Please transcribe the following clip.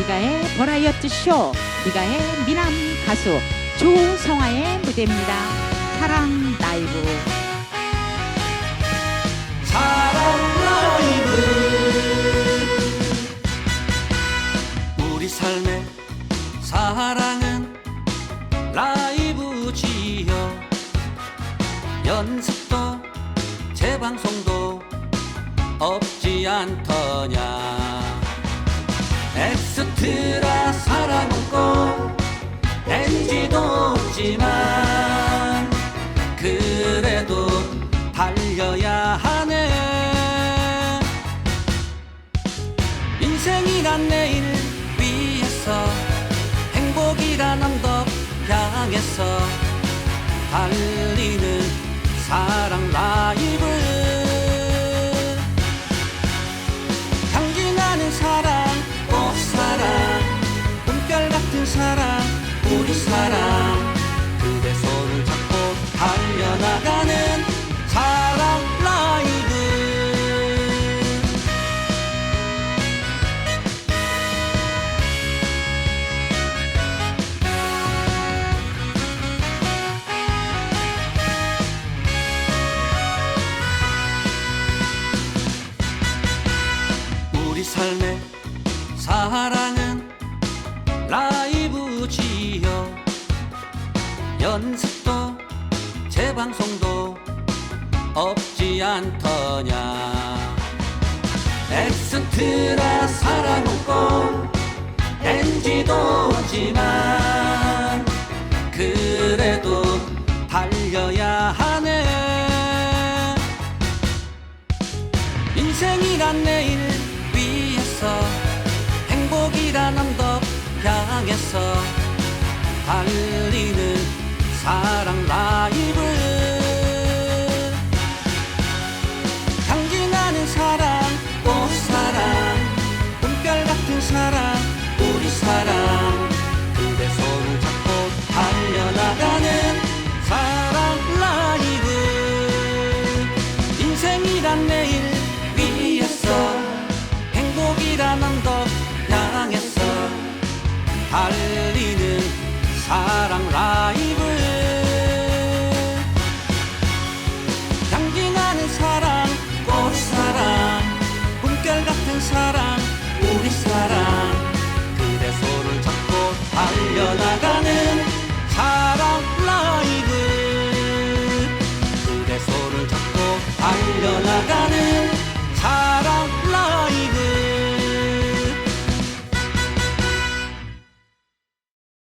미가의 버라이어티 쇼 미가의 미남 가수 조성아의 무대입니다. 사랑 라이브. 사랑 라이브 우리 삶의 사랑은 라이브지요 연습도 재방송도 없지 않더냐 엑스트라 꼭 NG도 없지만 그래도 달려야 하네. 인생이란 내일 위해서 행복이란 언덕 향해서 달리는 사랑 라 사랑 우리 사랑 그대 손을 잡고 달려나가는 사랑 라이브. 우리 삶의 사랑 연습도 재방송도 없지 않더냐. 엑스트라 사랑은 꼭 NG도 없지만 그래도 달려야 하네. 인생이란 내일 위해서 행복이란 언덕 향해서 달리는 사랑 라이브 강진하는 사랑 꽃사랑. 꿈결 같은 사랑 우리 사랑. 근데 손을 잡고 달려나가는 사랑 라이브. 인생이란 내일 위에서 행복이란 언덕 향했어 달리는 사랑 라이브.